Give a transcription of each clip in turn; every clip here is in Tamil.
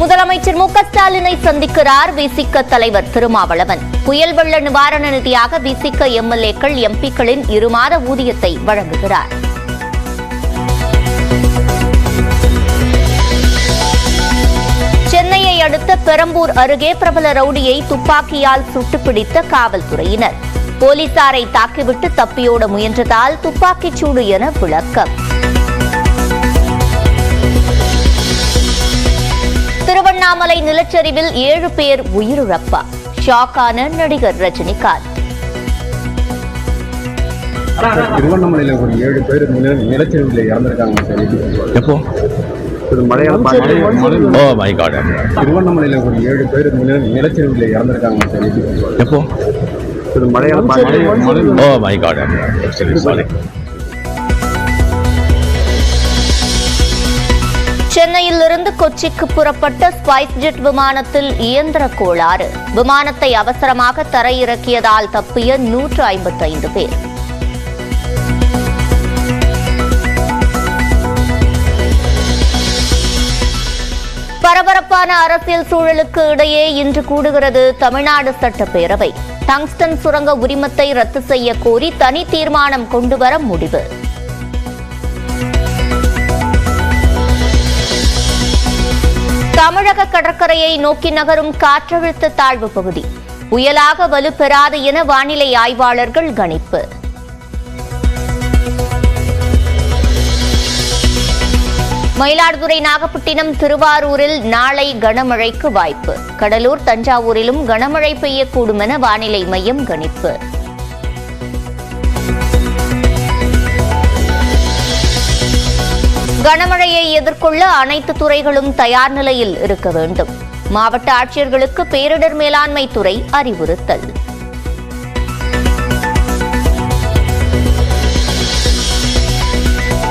முதலமைச்சர் மு ஸ்டாலினை சந்திக்கிறார் விசிக தலைவர் திருமாவளவன். புயல் வெள்ள நிவாரண நிதியாக விசிக எம்எல்ஏக்கள் எம்பிக்களின் இருமாத ஊதியத்தை வழங்குகிறார். சென்னையை அடுத்த பெரம்பூர் அருகே பிரபல ரவுடியை துப்பாக்கியால் சுட்டுப்பிடித்த காவல்துறையினர். போலீசாரை தாக்கிவிட்டு தப்பியோட முயன்றதால் துப்பாக்கிச் சூடு என விளக்கம். திருவண்ணாமலை நிலச்சரிவில் ஏழு பேர் உயிரிழப்பா. ஷாக்கான நடிகர் ரஜினிகாந்த். திருவண்ணாமலையில ஒரு ஏழு பேர் நில நிலச்சரிவில் இறந்திருக்காங்க? எப்போ? இது மலையாள மலை- ஓ மை காட் திருவண்ணாமலையில ஒரு ஏழு பேர் நில நிலச்சரிவில் இறந்திருக்காங்க? எப்போ? இது மலையாள மலை- ஓ மை காட் சரி. சாரி சென்னையிலிருந்து கொச்சிக்கு புறப்பட்ட ஸ்பைஸ் ஜெட் விமானத்தில் இயந்திர கோளாறு. விமானத்தை அவசரமாக தரையிறக்கியதால் தப்பிய நூற்று ஐம்பத்தைந்து பேர். பரபரப்பான அரசியல் சூழலுக்கு இடையே இன்று கூடுகிறது தமிழ்நாடு சட்டப்பேரவை. டங்ஸ்டன் சுரங்க உரிமத்தை ரத்து செய்ய கோரி தனி தீர்மானம் கொண்டுவர முடிவு. தமிழக கடற்கரையை நோக்கி நகரும் காற்றழுத்த தாழ்வு பகுதி. புயலாக வலுப்பெறாது என வானிலை ஆய்வாளர்கள் கணிப்பு. மயிலாடுதுறை நாகப்பட்டினம் திருவாரூரில் நாளை கனமழைக்கு வாய்ப்பு. கடலூர் தஞ்சாவூரிலும் கனமழை பெய்யக்கூடும் என வானிலை மையம் கணிப்பு. கனமழையை எதிர்கொள்ள அனைத்து துறைகளும் தயார் நிலையில் இருக்க வேண்டும். மாவட்ட ஆட்சியர்களுக்கு பேரிடர் மேலாண்மை துறை அறிவுறுத்தல்.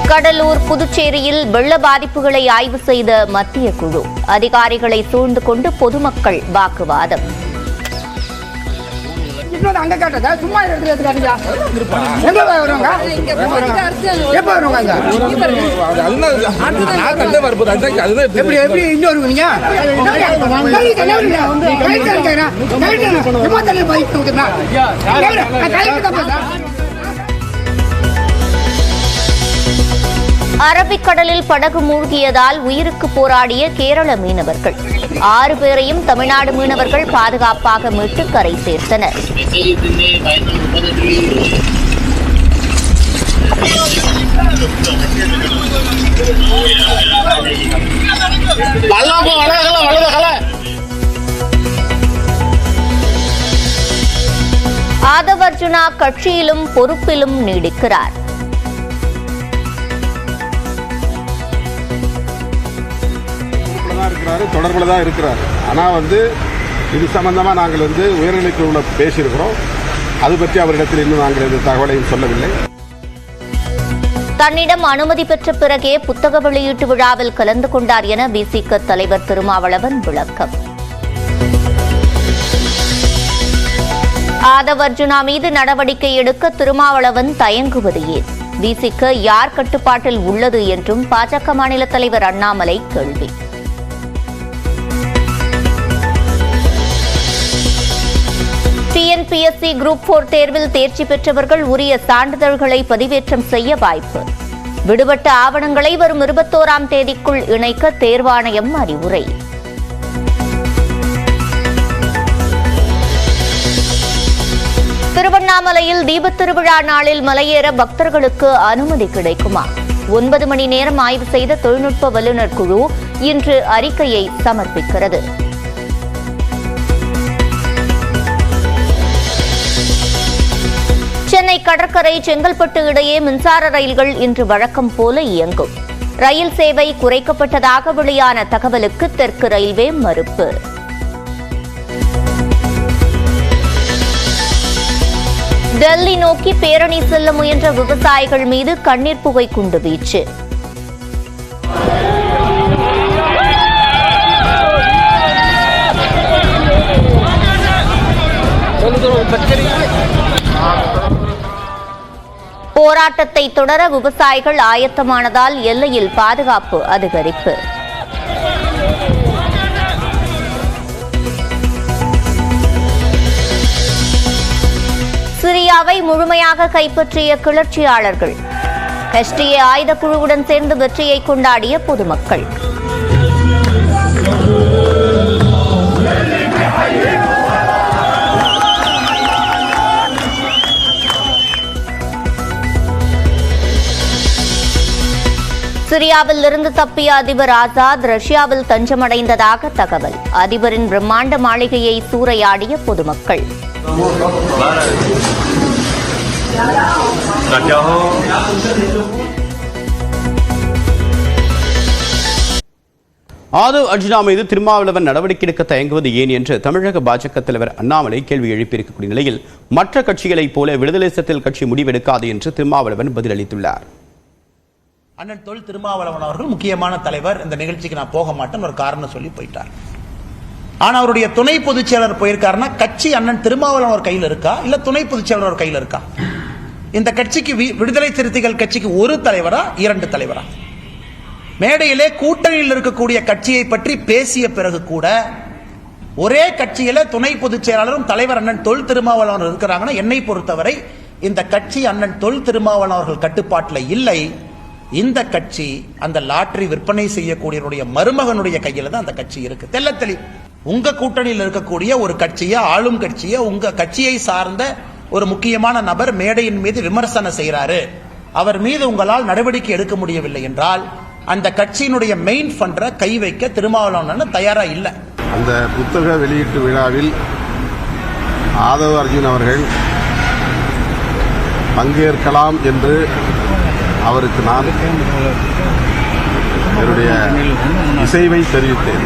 கடலூர் புதுச்சேரியில் வெள்ள பாதிப்புகளை ஆய்வு செய்த மத்திய குழு. அதிகாரிகளை சூழ்ந்து கொண்டு பொதுமக்கள் வாக்குவாதம். இன்னொரு அங்க காட்டுறதா சும்மா எடுத்து எடுத்துக்காட்டுங்க எங்க வருவாங்க? எப்ப வருவாங்க அங்க? எப்படி எப்படி இன்னொரு நீங்க? கலெக்டர். கலெக்டர் பைக் கொடுக்குறா? கலெக்டர் அரபிக்கடலில் படகு மூழ்கியதால் உயிருக்கு போராடிய கேரள மீனவர்கள். ஆறு பேரையும் தமிழ்நாடு மீனவர்கள் பாதுகாப்பாக மீட்டு கரை சேர்த்தனர் ஆதவ் அர்ஜுனா கட்சியிலும் பொறுப்பிலும் நீடிக்கிறார். தொடர்புல தான் இருக்கிறாரு தொடர்புல தான் இருக்கிறாரு. ஆனால் வந்து இது சம்பந்தமாக நாங்கள் வந்து உயர்நிலைக்குழுவில் பேசியிருக்கிறோம். அது பற்றி அவரிடத்தில் இன்னும் நாங்கள் எந்த தகவலையும் சொல்லவில்லை. தன்னிடம் அனுமதி பெற்ற பிறகே புத்தக வெளியீட்டு விழாவில் கலந்து கொண்டார் என பிசிக தலைவர் திருமாவளவன் விளக்கம். ஆதவ் அர்ஜுனா மீது நடவடிக்கை எடுக்க திருமாவளவன் தயங்குவது ஏன்? விசிக யார் கட்டுப்பாட்டில் உள்ளது என்றும் பாஜக மாநில தலைவர் அண்ணாமலை கேள்வி. டிஎன்பிஎஸ்சி குரூப் போர் தேர்வில் தேர்ச்சி பெற்றவர்கள் உரிய சான்றிதழ்களை பதிவேற்றம் செய்ய வாய்ப்பு. விடுபட்ட ஆவணங்களை வரும் இருபத்தோராம் தேதிக்குள் இணைக்க தேர்வாணையம் அறிவுரை. திருவண்ணாமலையில் தீபத்திருவிழா நாளில் மலையேற பக்தர்களுக்கு அனுமதி கிடைக்குமா? ஒன்பது மணி நேரம் ஆய்வு செய்த தொழில்நுட்ப வல்லுநர் குழு இன்று அறிக்கையை சமர்ப்பிக்கிறது. சென்னை கடற்கரை செங்கல்பட்டு இடையே மின்சார ரயில்கள் இன்று வழக்கம் போல இயங்கும். ரயில் சேவை குறைக்கப்பட்டதாக வெளியான தகவலுக்கு தெற்கு ரயில்வே மறுப்பு. டெல்லி நோக்கி பேரணி செல்ல முயன்ற விவசாயிகள் மீது கண்ணீர் புகை குண்டு வீச்சு. போராட்டத்தை தொடர விவசாயிகள் ஆயத்தமானதால் எல்லையில் பாதுகாப்பு அதிகரிப்பு. சிரியாவை முழுமையாக கைப்பற்றிய கிளர்ச்சியாளர்கள். எஸ்டிஏ ஆயுதக்குழுவுடன் சேர்ந்து வெற்றியை கொண்டாடிய பொதுமக்கள். சிரியாவில் இருந்து தப்பிய அதிபர் ஆசாத் ரஷ்யாவில் தஞ்சமடைந்ததாக தகவல். அதிபரின் பிரம்மாண்ட மாளிகையை சூறையாடிய பொதுமக்கள். ஆதவ் அர்ஜுனா மீது திருமாவளவன் நடவடிக்கை எடுக்க தயங்குவது ஏன் என்று தமிழக பாஜக தலைவர் அண்ணாமலை கேள்வி எழுப்பியிருக்கக்கூடிய நிலையில் மற்ற கட்சிகளைப் போல விடுதலை சத்தில் கட்சி முடிவெடுக்காது என்று திருமாவளவன் பதிலளித்துள்ளார். அண்ணன் தொல் திருமாவளவன் அவர்கள் முக்கியமான தலைவர். இந்த நிகழ்ச்சிக்கு நான் போக மாட்டேன்னு ஒரு காரணம் சொல்லி போயிட்டார். ஆனா அவருடைய துணை பொதுச் செயலர் போயிருக்காருன்னா கட்சி அண்ணன் திருமாவளவன் அவர் கையில் இருக்கா? இல்ல துணை பொதுச் செயலர் அவர் கையில் இருக்கா? இந்த கட்சிக்கு வி- விடுதலை சிறுத்தைகள் கட்சிக்கு ஒரு தலைவரா இரண்டு தலைவரா? மேடையிலே கூட்டணியில் இருக்கக்கூடிய கட்சியை பற்றி பேசிய பிறகு கூட ஒரே கட்சியில துணை பொதுச் செயலாளரும் தலைவர் அண்ணன் தொல் திருமாவளவன் இருக்கிறாங்கன்னா என்னை பொறுத்தவரை இந்த கட்சி அண்ணன் தொல் திருமாவளவன் அவர்கள் கட்டுப்பாட்டில் இல்லை. இந்த கட்சி அந்த லாட்டரி விற்பனை செய்யக்கூடியவருடைய மருமகனுடைய கையில தான் அந்த கட்சி இருக்கு. தெல்ல தெளி. உங்க கூட்டணியில் இருக்கக்கூடிய ஒரு கட்சியை ஆளும் கட்சியை உங்க கட்சியை சார்ந்த ஒரு முக்கியமான நபர் மேடையின் மீது விமர்சனம் செய்கிறாரு அவர் மீது உங்களால் நடவடிக்கை எடுக்க முடியவில்லை என்றால் அந்த கட்சியினுடைய மெயின் ஃபண்டரை கை வைக்க திருமாவளவன் தயாரா இல்லை. அந்த புத்தக வெளியீட்டு விழாவில் ஆதவ அர்ஜுன் அவர்கள் பங்கேற்கலாம் என்று அவருக்கு நான் என்னுடைய இசைவை தெரிவித்தேன்.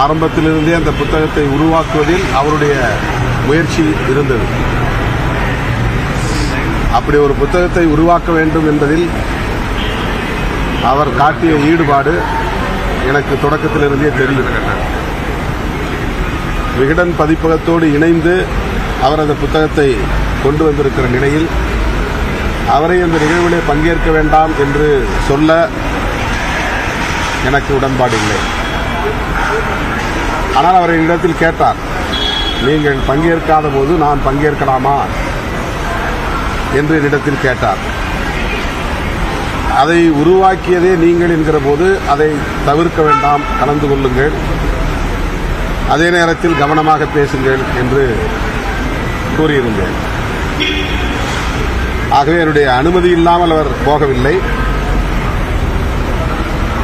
ஆரம்பத்திலிருந்தே அந்த புத்தகத்தை உருவாக்குவதில் அவருடைய முயற்சி இருந்தது. அப்படி ஒரு புத்தகத்தை உருவாக்க வேண்டும் என்பதில் அவர் காட்டிய ஈடுபாடு எனக்கு தொடக்கத்திலிருந்தே தெரியும் விகடன் பதிப்பகத்தோடு இணைந்து அவர் அந்த புத்தகத்தை கொண்டு வந்திருக்கிற நிலையில் அவரை அந்த நிகழ்விலே பங்கேற்க வேண்டாம் என்று சொல்ல எனக்கு உடன்பாடு இல்லை. ஆனால் அவரை என்னிடத்தில் கேட்டார் நீங்கள் பங்கேற்காத போது நான் பங்கேற்கலாமா? என்று என்னிடத்தில் கேட்டார். அதை உருவாக்கியதே நீங்கள் என்கிற போது அதை தவிர்க்க வேண்டாம் கலந்து கொள்ளுங்கள். அதே நேரத்தில் கவனமாக பேசுங்கள் என்று கூறியிருந்தேன். ஆகவே என்னுடைய அனுமதி இல்லாமல் அவர் போகவில்லை.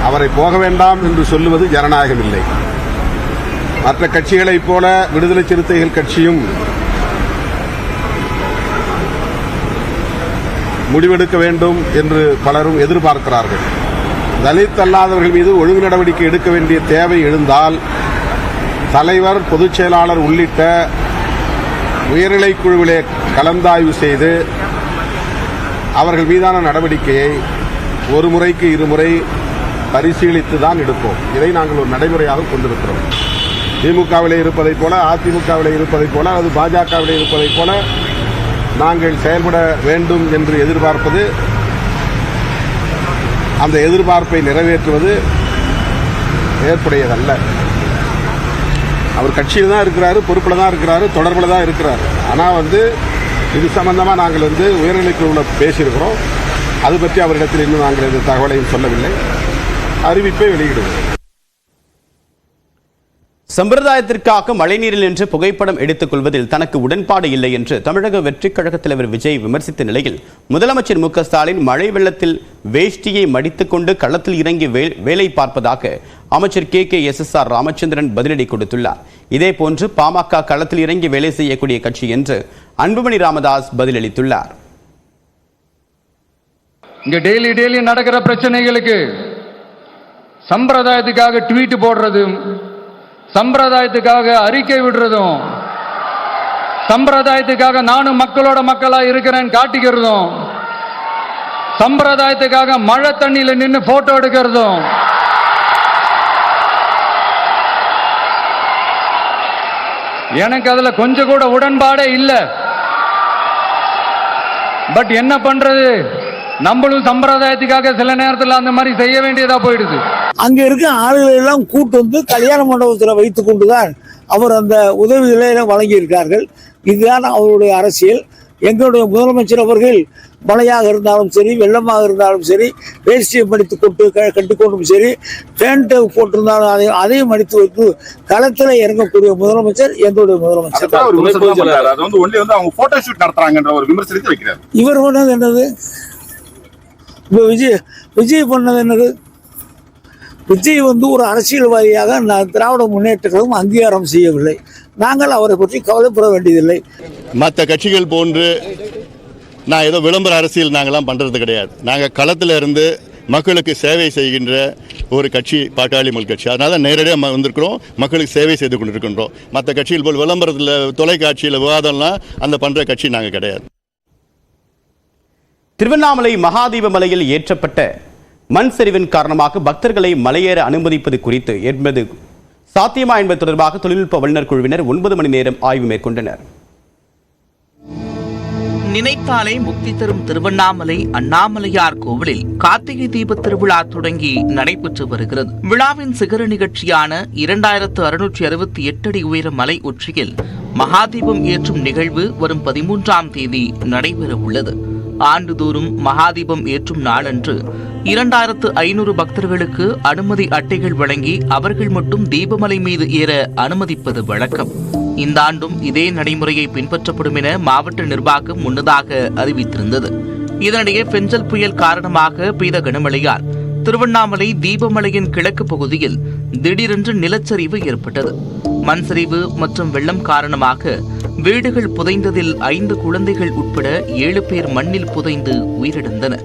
அவரை போக வேண்டாம் என்று சொல்லுவது ஜனநாயகம் இல்லை மற்ற கட்சிகளைப் போல விடுதலை சிறுத்தைகள் கட்சியும் முடிவெடுக்க வேண்டும் என்று பலரும் எதிர்பார்க்கிறார்கள். தலித் அல்லாதவர்கள் மீது ஒழுங்கு நடவடிக்கை எடுக்க வேண்டிய தேவை எழுந்தால் தலைவர் பொதுச் செயலாளர் உள்ளிட்ட உயர்நிலைக் குழுவிலே கலந்தாய்வு செய்து அவர்கள் மீதான நடவடிக்கையை ஒரு முறைக்கு இருமுறை பரிசீலித்து தான் எடுப்போம். இதை நாங்கள் ஒரு நடைமுறையாக கொண்டிருக்கிறோம். திமுகவிலே இருப்பதைப் போல அதிமுகவிலே இருப்பதைப் போல அது பாஜகவிலே இருப்பதைப் போல நாங்கள் செயல்பட வேண்டும் என்று எதிர்பார்ப்பது அந்த எதிர்பார்ப்பை நிறைவேற்றுவது ஏற்புடையதல்ல. அவர் கட்சியில் தான் இருக்கிறாரு பொறுப்பில் தான் இருக்கிறாரு தொடர்பில் தான் இருக்கிறாரு. ஆனால் வந்து இது சம்பந்தமாக நாங்கள் வந்து உயர்நிலைக்குழுவில் பேசியிருக்கிறோம். அது பற்றி அவரிடத்தில் இன்னும் நாங்கள் எந்த தகவலையும் சொல்லவில்லை. அறிவிப்பை வெளியிடுவோம். சம்பிரதாயத்திற்காக மழைநீரில் நின்று புகைப்படம் எடுத்துக் கொள்வதில் தனக்கு உடன்பாடு இல்லை என்று தமிழக வெற்றிக் கழக தலைவர் விஜய் விமர்சித்த நிலையில் முதலமைச்சர் மு ஸ்டாலின் மழை வெள்ளத்தில் வேஷ்டியை மடித்துக்கொண்டு களத்தில் இறங்கி வேலை பார்ப்பதாக அமைச்சர் K K S S R Ramachandran பதிலடி கொடுத்துள்ளார். இதேபோன்று பாமக களத்தில் இறங்கி வேலை செய்யக்கூடிய கட்சி என்று அன்புமணி ராமதாஸ் பதிலளித்துள்ளார். இங்க டெய்லி டெய்லி நடக்கிற பிரச்சனைகளுக்கு சம்பிரதாயத்துக்காக ட்வீட் போடுறதும் சம்பிரதாயத்துக்காக அறிக்கை விடுறதும் சம்பிரதாயத்துக்காக நானும் மக்களோட மக்களா இருக்கிறேன் காட்டிக்கிறதும் சம்பிரதாயத்துக்காக மழை தண்ணியில நின்று போட்டோ எடுக்கிறதும் எனக்கு அதுல கொஞ்சம் கூட உடன்பாடே இல்லை. பட் என்ன பண்றது? நம்மளும் சம்பிரதாயத்துக்காக சில நேரத்தில் அந்த மாதிரி செய்ய வேண்டியதா போயிடுது. அங்க இருக்க ஆளுகளை எல்லாம் கூட்டு வந்து கல்யாண மண்டபத்தில் வைத்துக் கொண்டுதான் அவர் அந்த உதவிகளை வழங்கியிருக்கார்கள் இதுதான் அவருடைய அரசியல். எங்களுடைய முதலமைச்சர் அவர்கள் மழையாக இருந்தாலும் சரி வெள்ளமாக இருந்தாலும் சரி வேஷ்டியை மடித்து கொண்டு க- கட்டிக்கொண்டும் சரி பேண்ட்டை போட்டிருந்தாலும் அதை அதையும் மடித்து வைத்து களத்தில் இறங்கக்கூடிய முதலமைச்சர் எங்களுடைய முதலமைச்சர். அதான் ஒரு விமர்சனம் தான் பண்றாரு. அது வந்து ஒன்லி வந்து அவங்க போட்டோ ஷூட் நடத்துறாங்கன்ற ஒரு விமர்சனத்தை வைக்கிறார். இவர் பண்ணது என்னது? இப்போ விஜய் விஜய் பண்ணது என்னது? விஜய் வந்து ஒரு அரசியல்வாதியாக நான் திராவிட முன்னேற்ற கழகம் அங்கீகாரம் செய்யவில்லை. நாங்கள் அவரை பற்றி கவலைப்பட வேண்டியதில்லை. மற்ற கட்சிகள் போன்று நான் ஏதோ விளம்பர அரசியல் நாங்கள்லாம் பண்ணுறது கிடையாது. நாங்கள் களத்தில் இருந்து மக்களுக்கு சேவை செய்கின்ற ஒரு கட்சி பாட்டாளி மக்கள் கட்சி. அதனால நேரடியாக வந்திருக்கிறோம். மக்களுக்கு சேவை செய்து கொண்டிருக்கின்றோம். மற்ற கட்சிகள் போல் விளம்பரத்தில் தொலைக்காட்சியில் விவாதம்லாம் அந்த பண்ணுற கட்சி நாங்கள் கிடையாது. திருவண்ணாமலை மகாதீப மலையில் ஏற்றப்பட்ட மண் சரிவின் காரணமாக பக்தர்களை மலையேற அனுமதிப்பது குறித்து என்பது சாத்தியமா என்பது தொடர்பாக தொழில்நுட்ப வல்லுநர் குழுவினர் ஒன்பது மணி நேரம் ஆய்வு மேற்கொண்டனர். நினைத்தாலே முக்தி தரும் திருவண்ணாமலை அண்ணாமலையார் கோவிலில் கார்த்திகை தீப திருவிழா தொடங்கி நடைபெற்று வருகிறது. விழாவின் சிகர நிகழ்ச்சியான இரண்டாயிரத்து அறுநூற்றி அறுபத்தி எட்டு அடி உயர மலை உச்சியில் மகாதீபம் ஏற்றும் நிகழ்வு வரும் பதிமூன்றாம் தேதி நடைபெற உள்ளது ஆண்டுதோறும் மகாதீபம் ஏற்றும் நாளன்று இரண்டாயிரத்து ஐநூறு பக்தர்களுக்கு அனுமதி அட்டைகள் வழங்கி அவர்கள் மட்டும் தீபமலை மீது ஏற அனுமதிப்பது வழக்கம். இந்த ஆண்டும் இதே நடைமுறையை பின்பற்றப்படும் என மாவட்ட நிர்வாகம் முன்னதாக அறிவித்திருந்தது. இதனிடையே பெஞ்சல் புயல் காரணமாக பெய்த கனமழையால் திருவண்ணாமலை தீபமலையின் கிழக்கு பகுதியில் திடீரென்று நிலச்சரிவு ஏற்பட்டது. மண்சரிவு மற்றும் வெள்ளம் காரணமாக வீடுகள் புதைந்ததில் ஐந்து குழந்தைகள் உட்பட ஏழு பேர் மண்ணில் புதைந்து உயிரிழந்தனர்.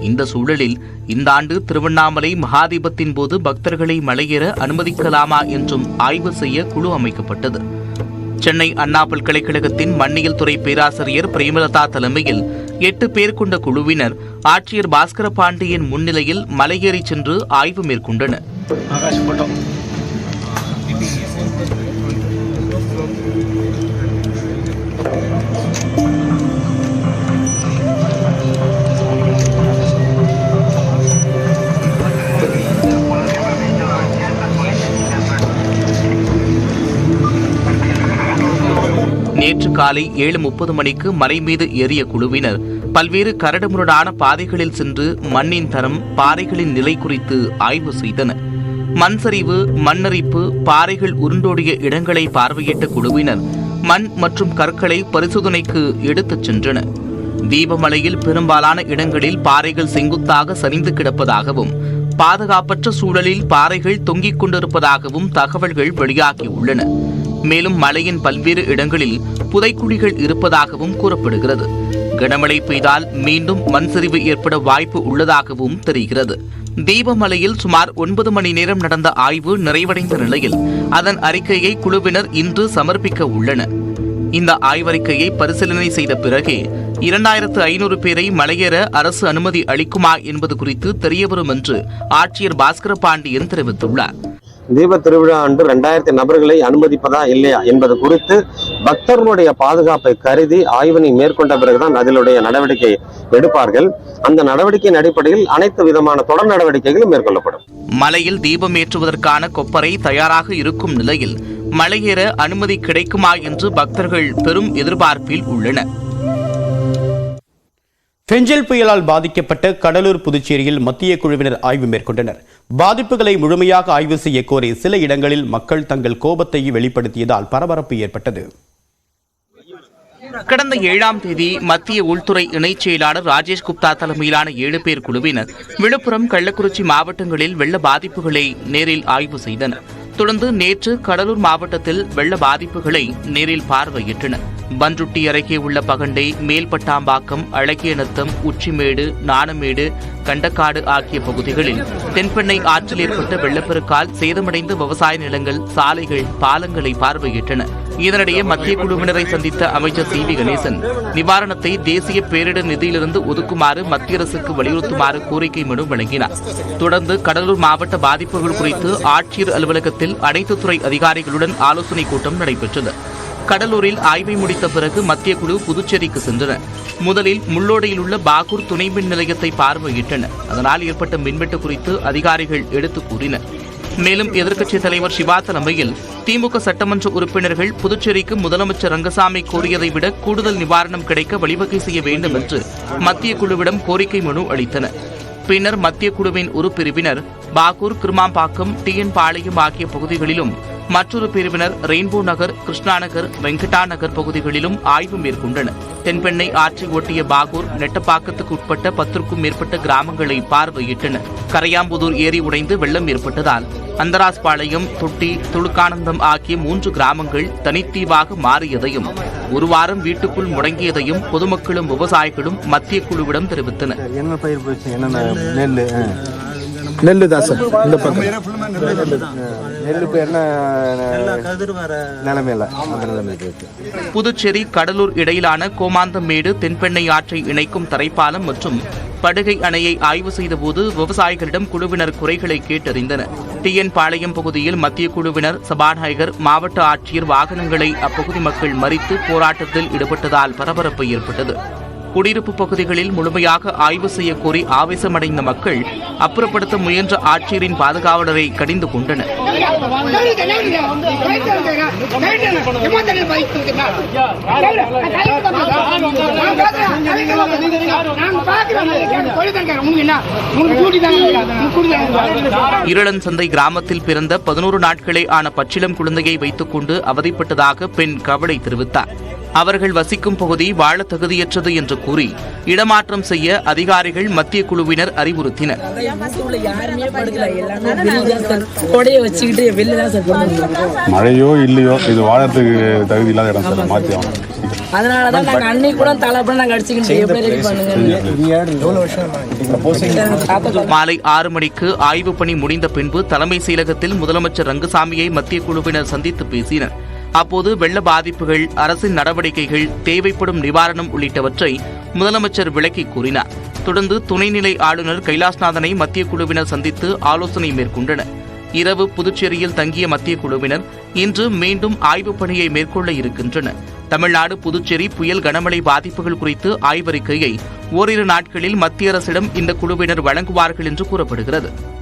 இந்த சூழலில் இந்த ஆண்டு திருவண்ணாமலை மகாதீபத்தின் போது பக்தர்களை மலையேற அனுமதிக்கலாமா என்றும் ஆய்வு செய்ய குழு அமைக்கப்பட்டது. சென்னை அண்ணா பல்கலைக்கழகத்தின் மண்ணியல் துறை பேராசிரியர் பிரேமலதா தலைமையில் எட்டு பேர் கொண்ட குழுவினர் ஆட்சியர் பாஸ்கர பாண்டியன் முன்னிலையில் மலையேறி சென்று ஆய்வு மேற்கொண்டனர். நேற்று காலை ஏழு முப்பது மணிக்கு மலை மீது ஏறிய குழுவினர் பல்வேறு கரடுமுரடான பாதைகளில் சென்று மண்ணின் தரம் பாறைகளின் நிலை குறித்து ஆய்வு செய்தனர். மண் சரிவு மண்ணரிப்பு பாறைகள் உருண்டோடிய இடங்களை பார்வையிட்ட குழுவினர் மண் மற்றும் கற்களை பரிசோதனைக்கு எடுத்துச் சென்றனர். தீபமலையில் பெரும்பாலான இடங்களில் பாறைகள் செங்குத்தாக சரிந்து கிடப்பதாகவும் பாதுகாப்பற்ற சூழலில் பாறைகள் தொங்கிக் கொண்டிருப்பதாகவும் தகவல்கள் வெளியாகியுள்ளன மேலும் மலையின் பல்வேறு இடங்களில் புதைக்குழிகள் இருப்பதாகவும் கூறப்படுகிறது. கனமழை பெய்தால் மீண்டும் மண் சரிவு ஏற்பட வாய்ப்பு உள்ளதாகவும் தெரிகிறது. தீபமலையில் சுமார் ஒன்பது மணி நேரம் நடந்த ஆய்வு நிறைவடைந்த நிலையில் அதன் அறிக்கையை குழுவினர் இன்று சமர்ப்பிக்க உள்ளனர். இந்த ஆய்வறிக்கையை பரிசீலனை செய்த பிறகே இரண்டாயிரத்து ஐநூறு பேரை மலையேற அரசு அனுமதி அளிக்குமா என்பது குறித்து தெரியவரும் என்று ஆட்சியர் பாஸ்கர பாண்டியன் தெரிவித்துள்ளார். தீப திருவிழா அன்று ரெண்டாயிரத்தி நபர்களை அனுமதிப்பதா இல்லையா என்பது குறித்து பக்தர்களுடைய பாதுகாப்பை கருதி ஆய்வினை மேற்கொண்ட பிறகுதான் அதிலுடைய நடவடிக்கை எடுப்பார்கள். அந்த நடவடிக்கையின் அடிப்படையில் அனைத்து விதமான தொடர் நடவடிக்கைகளும் மேற்கொள்ளப்படும். மலையில் தீபம் ஏற்றுவதற்கான கொப்பரை தயாராக இருக்கும் நிலையில் மலையேற அனுமதி கிடைக்குமா என்று பக்தர்கள் பெரும் எதிர்பார்ப்பில் உள்ளனர். பெஞ்சல் புயலால் பாதிக்கப்பட்ட கடலூர் புதுச்சேரியில் மத்திய குழுவினர் ஆய்வு மேற்கொண்டனர். பாதிப்புகளை முழுமையாக ஆய்வு செய்ய கோரி சில இடங்களில் மக்கள் தங்கள் கோபத்தை வெளிப்படுத்தியதால் பரபரப்பு ஏற்பட்டது. கடந்த ஏழாம் தேதி மத்திய உள்துறை இணைச் செயலாளர் ராஜேஷ் குப்தா தலைமையிலான ஏழு பேர் குழுவினர் விழுப்புரம் கள்ளக்குறிச்சி மாவட்டங்களில் வெள்ள பாதிப்புகளை நேரில் ஆய்வு செய்தனர். தொடர்ந்து நேற்று கடலூர் மாவட்டத்தில் வெள்ள பாதிப்புகளை நேரில் பார்வையிட்டனர். பன்ருட்டி அருகே உள்ள பகண்டை மேல்பட்டாம்பாக்கம் அழகியநத்தம் உச்சிமேடு நாணமேடு கண்டக்காடு ஆகிய பகுதிகளில் தென்பெண்ணை ஆற்றில் ஏற்பட்ட வெள்ளப்பெருக்கால் சேதமடைந்த விவசாய நிலங்கள் சாலைகள் பாலங்களை பார்வையிட்டன. இதனிடையே மத்திய குழுவினரை சந்தித்த அமைச்சர் சி. வி. கணேசன் நிவாரணத்தை தேசிய பேரிடர் நிதியிலிருந்து ஒதுக்குமாறு மத்திய அரசுக்கு வலியுறுத்துமாறு கோரிக்கை மனு வழங்கினார். தொடர்ந்து கடலூர் மாவட்ட பாதிப்புகள் குறித்து ஆட்சியர் அலுவலகத்தில் அனைத்து துறை அதிகாரிகளுடன் ஆலோசனைக் கூட்டம் நடைபெற்றது. கடலூரில் ஆய்வை முடித்த பிறகு மத்திய குழு புதுச்சேரிக்கு சென்றனர் முதலில் முள்ளோடையில் உள்ள பாகூர் துணை மின் நிலையத்தை பார்வையிட்டனர் அதனால் ஏற்பட்ட மின்வெட்டு குறித்து அதிகாரிகள் எடுத்து கூறினர். மேலும் எதிர்க்கட்சித் தலைவர் சிவா தலைமையில் திமுக சட்டமன்ற உறுப்பினர்கள் புதுச்சேரிக்கு முதலமைச்சர் ரங்கசாமி கோரியதை விட கூடுதல் நிவாரணம் கிடைக்க வழிவகை செய்ய வேண்டும் என்று மத்திய குழுவிடம் கோரிக்கை மனு அளித்தனர். பின்னர் மத்திய குழுவின் உறுப்பிரிவினர் பாகூர் கிருமாம்பாக்கம் டிஎன் பாளையம் ஆகிய பகுதிகளிலும் மற்றொரு பிரிவினர் ரெயின்போ நகர் கிருஷ்ணா நகர் வெங்கடா நகர் பகுதிகளிலும் ஆய்வு மேற்கொண்டனர். தென்பெண்ணை ஆற்றை ஒட்டிய பாகூர் நெட்டப்பாக்கத்துக்கு உட்பட்ட பத்திற்கும் மேற்பட்ட கிராமங்களை பார்வையிட்டனர். கரையாம்புதூர் ஏரி உடைந்து வெள்ளம் ஏற்பட்டதால் அந்தராஸ்பாளையம் தொட்டி துளுக்கானந்தம் ஆகிய மூன்று கிராமங்கள் தனித்தீவாக மாறியதையும் ஒரு வாரம் வீட்டுக்குள் முடங்கியதையும் பொதுமக்களும் விவசாயிகளும் மத்திய குழுவிடம் தெரிவித்தனர். என்ன பயிர் போச்சு? என்னென்ன? நெல் நெல் தான் சார் இந்த பக்கம். நெல் இப்போ என்ன நிலைமையில அந்த நிலைமைக்கு இருக்கு. புதுச்சேரி கடலூர் இடையிலான கோமாந்தமேடு தென்பெண்ணை ஆற்றை இணைக்கும் தரைப்பாலம் மற்றும் படுகை அணையை ஆய்வு செய்தபோது விவசாயிகளிடம் குழுவினர் குறைகளை கேட்டறிந்தனர். டிஎன் பாளையம் பகுதியில் மத்திய குழுவினர் சபாநாயகர் மாவட்ட ஆட்சியர் வாகனங்களை அப்பகுதி மக்கள் மறித்து போராட்டத்தில் ஈடுபட்டதால் பரபரப்பு ஏற்பட்டது. குடியிருப்பு பகுதிகளில் முழுமையாக ஆய்வு செய்யக்கோரி ஆவேசமடைந்த மக்கள் அப்புறப்படுத்த முயன்ற ஆட்சியரின் பாதுகாவலரை கடிந்து கொண்டனர். இருளன் சந்தை கிராமத்தில் பிறந்த பதினோரு நாட்களே ஆன பச்சிளம் குழந்தையை வைத்துக் கொண்டு அவதிப்பட்டதாக பெண் கவலை தெரிவித்தார். அவர்கள் வசிக்கும் பகுதி வாழ தகுதியற்றது என்று கூறி இடமாற்றம் செய்ய அதிகாரிகள் மத்திய குழுவினர் அறிவுறுத்தினர். மழையோ இல்லையோ இது வாழறதுக்கு தகுதி இல்லாத இடம் சார் மாற்றி ஆகணும். அதனாலதான் நாங்க அன்னைக்கு கூட தலைப்பட நாங்க அடிச்சுக்கிட்டு எப்படி ரெடி பண்ணுங்க? மாலை ஆறு மணிக்கு ஆய்வு பணி முடிந்த பின்பு தலைமை செயலகத்தில் முதலமைச்சர் ரங்கசாமியை மத்திய குழுவினர் சந்தித்து பேசினர். அப்போது வெள்ள பாதிப்புகள் அரசின் நடவடிக்கைகள் தேவைப்படும் நிவாரணம் உள்ளிட்டவற்றை முதலமைச்சர் விளக்கி கூறினார். தொடர்ந்து துணைநிலை ஆளுநர் கைலாஸ்நாதனை மத்திய குழுவினர் சந்தித்து ஆலோசனை மேற்கொண்டனர். இரவு புதுச்சேரியில் தங்கிய மத்திய குழுவினர் இன்று மீண்டும் ஆய்வுப் பணியை மேற்கொள்ள இருக்கின்றனர். தமிழ்நாடு புதுச்சேரி புயல் கனமழை பாதிப்புகள் குறித்து ஆய்வறிக்கையை ஓரிரு நாட்களில் மத்திய அரசிடம் இந்த குழுவினர் வழங்குவார்கள் என்று கூறப்படுகிறது.